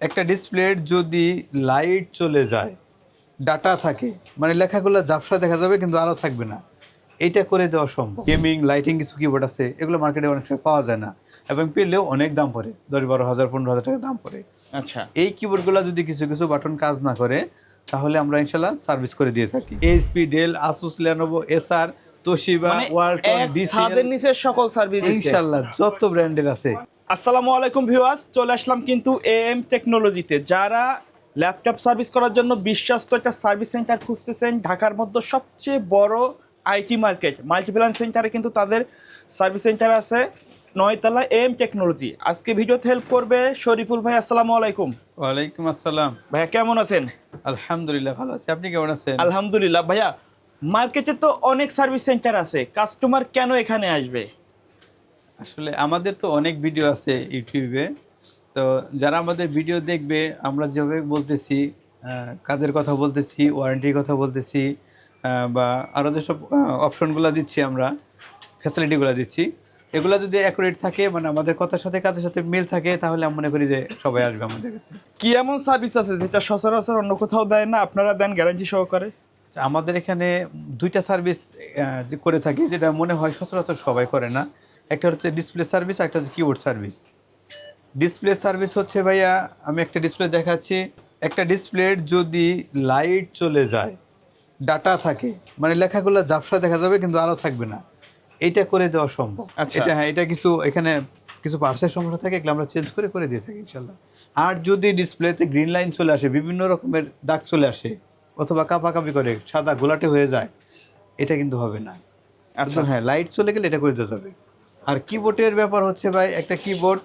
একটা ডিসপ্লের যদি লাইট চলে যায় ডাটা থাকে মানে লেখাগুলো ঝাপসা দেখা যাবে কিন্তু আলো থাকবে না। এটা করে দেওয়া সম্ভব। গেমিং লাইটিং কিছু কিবোর্ড আছে এগুলো মার্কেটে অনেক সময় পাওয়া যায় না এবং পেলেও অনেক দাম পড়ে দশ বারো হাজার পনেরো হাজার টাকা দাম পড়ে। আচ্ছা। এই কিবোর্ডগুলো যদি কিছু কিছু বাটন কাজ না করে তাহলে আমরা ইনশাল্লাহ সার্ভিস করে দিয়ে থাকি। HP Dell Asus Lenovo Acer Toshiba Walton নিচে সকল সার্ভিস ইনশাল্লাহ যত ব্র্যান্ডের আছে। আসসালামু আলাইকুম ভিউয়ার্স চলে আসলাম কিন্তু এএম টেকনোলজিতে যারা ল্যাপটপ সার্ভিস করার জন্য বিশ্বস্ত একটা সার্ভিস সেন্টার খুঁজতেছেন ঢাকার মধ্যে সবচেয়ে বড় আইটি মার্কেট মাল্টিপ্লান সেন্টারে কিন্তু তাদের সার্ভিস সেন্টার আছে নয়তলা এএম টেকনোলজি আজকে ভিডিওতে হেল্প করবে শরীফুল ভাই আসসালামু আলাইকুম। ওয়ালাইকুম আসসালাম। ভাইয়া কেমন আছেন? আলহামদুলিল্লাহ ভালো আছি। আপনি কেমন আছেন? আলহামদুলিল্লাহ। ভাইয়া মার্কেটে তো অনেক সার্ভিস সেন্টার আছে কাস্টমার কেন এখানে আসবে? আসলে আমাদের তো অনেক ভিডিও আছে ইউটিউবে। তো যারা আমাদের ভিডিও দেখবে আমরা যেভাবে বলতেছি কাজের কথা বলতেছি ওয়ারেন্টির কথা বলতেছি বা আরও যেসব অপশনগুলো দিচ্ছি আমরা ফ্যাসিলিটিগুলো দিচ্ছি এগুলো যদি অ্যাকুরেট থাকে মানে আমাদের কথার সাথে কাজের সাথে মিল থাকে তাহলে আমি মনে করি যে সবাই আসবে আমাদের কাছে। কি এমন সার্ভিস আছে যেটা সচরাচর অন্য কোথাও দেয় না? আপনারা দেন গ্যারান্টি সহকারে। আচ্ছা, আমাদের এখানে দুইটা সার্ভিস যে করে থাকি যেটা মনে হয় সচরাচর সবাই করে না। একটা হচ্ছে ডিসপ্লে সার্ভিস একটা হচ্ছে কিবোর্ড সার্ভিস ডিসপ্লে সার্ভিস হচ্ছে ভাইয়া আমি একটা ডিসপ্লে দেখাচ্ছি। একটা ডিসপ্লের যদি লাইট চলে যায় ডাটা থাকে মানে লেখাগুলো ঝাপসা দেখা যাবে কিন্তু আলো থাকবে না। এটা করে দেওয়া সম্ভব। আচ্ছা। এটা হ্যাঁ এটা কিছু এখানে কিছু পার্সের সমস্যা থাকে এগুলো আমরা চেঞ্জ করে করে দিয়ে থাকি ইনশাল্লাহ আর যদি ডিসপ্লেতে গ্রিন লাইন চলে আসে বিভিন্ন রকমের দাগ চলে আসে অথবা কাপাকাপি করে সাদা গোলাটে হয়ে যায় এটা কিন্তু হবে না। আচ্ছা হ্যাঁ লাইট চলে গেলে এটা করে দেওয়া হবে আর কিবোর্ডের ব্যাপার হচ্ছে ভাই একটা কিবোর্ড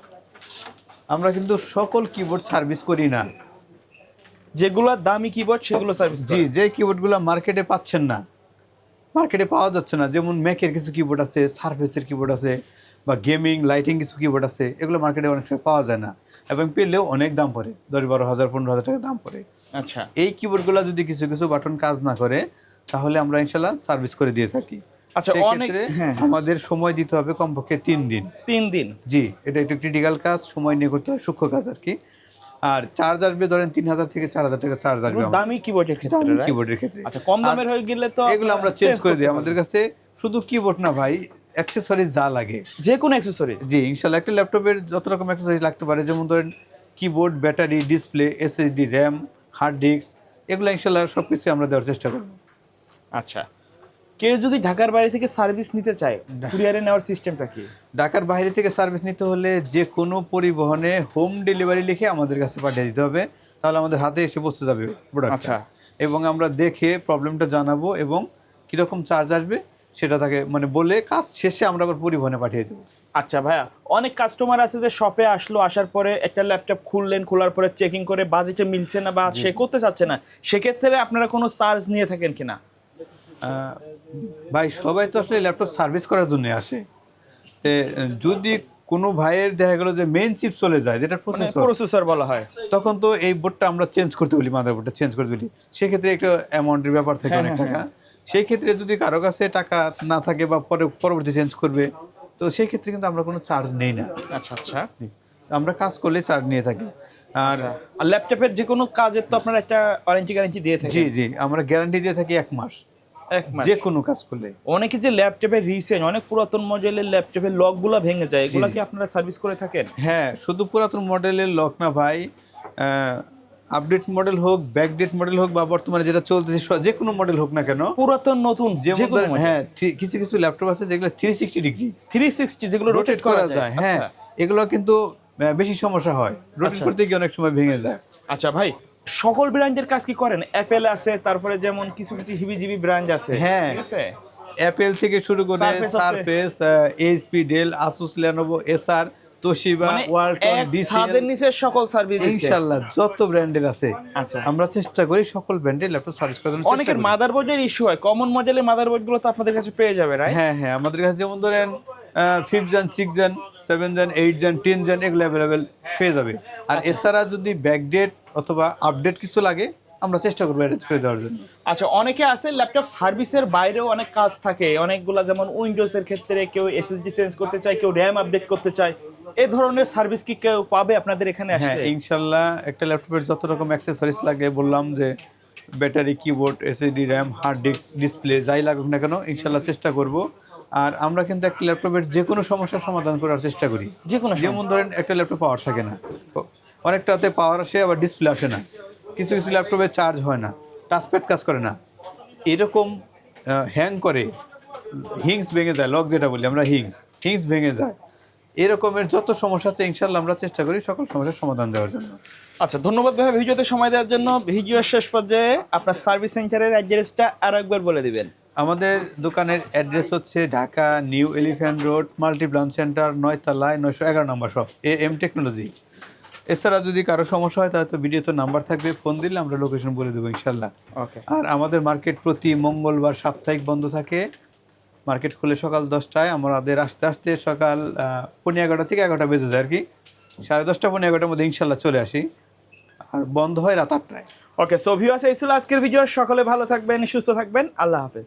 আমরা কিন্তু সকল কিবোর্ড সার্ভিস করি না। যেগুলো দামি কিবোর্ড সেগুলো সার্ভিস জি যে কিবোর্ডগুলো মার্কেটে পাচ্ছেন না মার্কেটে পাওয়া যাচ্ছে না যেমন ম্যাকের কিছু কিবোর্ড আছে সার্ফেসের কিবোর্ড আছে বা গেমিং লাইটিং কিছু কিবোর্ড আছে এগুলো মার্কেটে অনেক সময় পাওয়া যায় না এবং পেলেও অনেক দাম পড়ে দশ বারো হাজার পনেরো হাজার টাকা দাম পড়ে। আচ্ছা। এই কিবোর্ডগুলো যদি কিছু কিছু বাটন কাজ না করে তাহলে আমরা ইনশাল্লাহ সার্ভিস করে দিয়ে থাকি। আচ্ছা, অনেক- হ্যাঁ। আমাদের সময় দিতে হবে কমপক্ষে তিন দিন। তিন দিন? জি এটা একটু ক্রিটিক্যাল কাজ সময় নিয়ে করতে হয় সূক্ষ্ম কাজ আর কি। আর চার্জ আসবে ধরেন তিন হাজার থেকে চার হাজার টাকা চার্জ আসবে দামি কিবোর্ডের ক্ষেত্রে দামি কিবোর্ডের ক্ষেত্রে। আচ্ছা কম দামের হয়ে গেলে তো এগুলো আমরা চেঞ্জ করে দিই। আমাদের কাছে শুধু কিবোর্ড না ভাই অ্যাক্সেসরিজ যা লাগে। যে কোনো অ্যাক্সেসরি জি ইনশাল্লাহ একটা ল্যাপটপের যত রকম অ্যাক্সেসরিজ লাগতে পারে যেমন ধরেন keyboard battery display SSD RAM hard disk এগুলো ইনশাল্লাহ সব কিছু আমরা দেওয়ার চেষ্টা করব। আচ্ছা। কেউ যদি ঢাকার বাইরে থেকে সার্ভিস নিতে চায় কুরিয়ারে নেওয়ার সিস্টেমটা কি? ঢাকার বাইরে থেকে সার্ভিস নিতে হলে যে কোনো পরিবহনে হোম ডেলিভারি লিখে আমাদের কাছে পাঠিয়ে দিতে হবে। তাহলে আমাদের হাতে এসে বসে যাবে আচ্ছা। এবং আমরা দেখে প্রবলেমটা জানাব এবং কীরকম চার্জ আসবে সেটা তাকে মানে বলে কাজ শেষে আমরা আবার পরিবহনে পাঠিয়ে দেবো। আচ্ছা ভাইয়া অনেক কাস্টমার আছে যে শপে আসলো আসার পরে একটা ল্যাপটপ খুললেন খোলার পরে চেকিং করে বাজেটে মিলছে না বা সে করতে চাচ্ছে না সেক্ষেত্রে আপনারা কোনো চার্জ নিয়ে থাকেন কিনা? ভাই সবাই তো আসলে ল্যাপটপ সার্ভিস করার জন্য আসে। যদি কোনো ভাইয়ের দেখা গেলো যে মেইন চিপ চলে যায় যেটা মানে প্রসেসর প্রসেসর বলা হয়। তখন তো এই বোর্ডটা আমরা চেঞ্জ করতে বলি মাদার বোর্ডটা চেঞ্জ করতে বলি। সেক্ষেত্রে একটা অ্যামাউন্টের ব্যাপার থাকে হ্যাঁ, অনেক হ্যাঁ, টাকা। সেই ক্ষেত্রে যদি কারও কাছে টাকা না থাকে বা পরে পরবর্তী চেঞ্জ করবে তো সেই ক্ষেত্রে কিন্তু আমরা কোনো চার্জ নেই না। আচ্ছা আচ্ছা। আমরা কাজ করলে চার্জ নিয়ে থাকি। আর আর ল্যাপটপের যে কোনো কাজের তো আপনারা একটা ওয়ারেন্টি গ্যারান্টি দিয়ে থাকি জি জি আমরা গ্যারান্টি দিয়ে থাকি এক মাস। যে কোনো কাজ করলে। অনেকে যে ল্যাপটপের রিসেন্ট অনেক পুরাতন মডেলের ল্যাপটপের লকগুলো ভেঙে যায় এগুলো কি আপনারা সার্ভিস করে থাকেন? হ্যাঁ শুধু পুরাতন মডেলের লক না ভাই আপডেট মডেল হোক ব্যাকডেট মডেল হোক বা বর্তমানে যেটা চলতেছে যে কোনো মডেল হোক না কেন পুরাতন নতুন যে হ্যাঁ কিছু কিছু ল্যাপটপ আছে যেগুলো three sixty degree three sixty যেগুলো রোটেট করা যায়। হ্যাঁ আচ্ছা। এগুলো কিন্তু বেশি সমস্যা হয়। রোটেট আচ্ছা। করতে গিয়ে অনেক সময় ভেঙে যায়। আচ্ছা ভাই সকল ব্র্যান্ডের কাজ কি করেন? অ্যাপেল আছে তারপরে যেমন কিছু কিছু হিবিজিবি ব্র্যান্ড আছে। হ্যাঁ। ঠিক আছে? অ্যাপেল থেকে শুরু করে। Surface HP Dell Asus Lenovo Acer Toshiba Walton DCL নিচে সকল সার্ভিস ইনশাআল্লাহ যত ব্র্যান্ডের আছে। আচ্ছা। আমরা চেষ্টা করি সকল ব্র্যান্ডের ল্যাপটপ সার্ভিস করার জন্য অনেকের করি। মাদারবোর্ডের ইস্যু হয়। কমন মডেলের মাদারবোর্ডগুলো তো আপনাদের কাছে পেয়ে যাবে রাইট হ্যাঁ হ্যাঁ আমাদের কাছে যেমন ধরেন fifth gen six gen seven gen eight gen ten gen এগুলো অ্যাভেলেবেল পেয়ে যাবে। আর এছাড়া যদি ব্যাকডেট অথবা আপডেট কিছু লাগে আমরা চেষ্টা করব অ্যারেঞ্জ করে দেওয়ার জন্য। আচ্ছা অনেকে আছে ল্যাপটপ সার্ভিসের বাইরেও অনেক কাজ থাকে। অনেকগুলা যেমন উইন্ডোজ এর ক্ষেত্রে কেউ এসএসডি চেঞ্জ করতে চায় কেউ র্যাম আপডেট করতে চায়। এই ধরনের সার্ভিস কি কেউ পাবে আপনাদের এখানে হ্যাঁ ইনশাল্লাহ একটা ল্যাপটপের যত রকম অ্যাক্সেসরিজ লাগে বললাম যে battery keyboard SSD RAM hard disk display যাই লাগুক না কেন ইনশাল্লাহ চেষ্টা করব। আর আমরা কিন্তু একটা ল্যাপটপের যে কোনো সমস্যার সমাধান করার চেষ্টা করি। যে কোনো যেমন ধরেন একটা ল্যাপটপ পাওয়ার থাকে না। অনেকটাতে পাওয়ার আসে আবার ডিসপ্লে আসে না। কিছু কিছু ল্যাপটপে চার্জ হয় না। টাচপ্যাড কাজ করে না। এরকম হ্যাং করে হিংস ভেঙে যায় লক যেটা বলি আমরা হিংস হিংস ভেঙে যায়। এরকমের যত সমস্যা আছে ইনশাল্লাহ আমরা চেষ্টা করি সকল সমস্যার সমাধান দেওয়ার জন্য। আচ্ছা ধন্যবাদ ভাই ভিডিওতে সময় দেওয়ার জন্য। ভিডিওর শেষ পর্যায়ে আপনার সার্ভিস সেন্টারের অ্যাড্রেসটা আর একবার বলে দিবেন। আমাদের দোকানের অ্যাড্রেস হচ্ছে Dhaka New Elephant Road Multiplan centre নয়তলায় নয়শো এগারো নম্বর শপ এ এম টেকনোলজি এছাড়া যদি কারও সমস্যা হয় তাহলে তো ভিডিওতে নাম্বার থাকবে ফোন দিলে আমরা লোকেশন বলে দেবো ইনশাল্লাহ ওকে আর আমাদের মার্কেট প্রতি মঙ্গলবার সাপ্তাহিক বন্ধ থাকে। মার্কেট খুলে সকাল দশটায় আমাদের আসতে আসতে সকাল আহ, পৌনে এগারোটা থেকে এগারোটা বেজে যায় আর কি। সাড়ে দশটা পৌনে এগারোটার মধ্যে ইনশাল্লাহ চলে আসি। আর বন্ধ হয় রাত আটটায়। ওকে সো ভিউয়ার্স এই ছিল আজকের ভিডিও সকলে ভালো থাকবেন সুস্থ থাকবেন। আল্লাহ হাফেজ।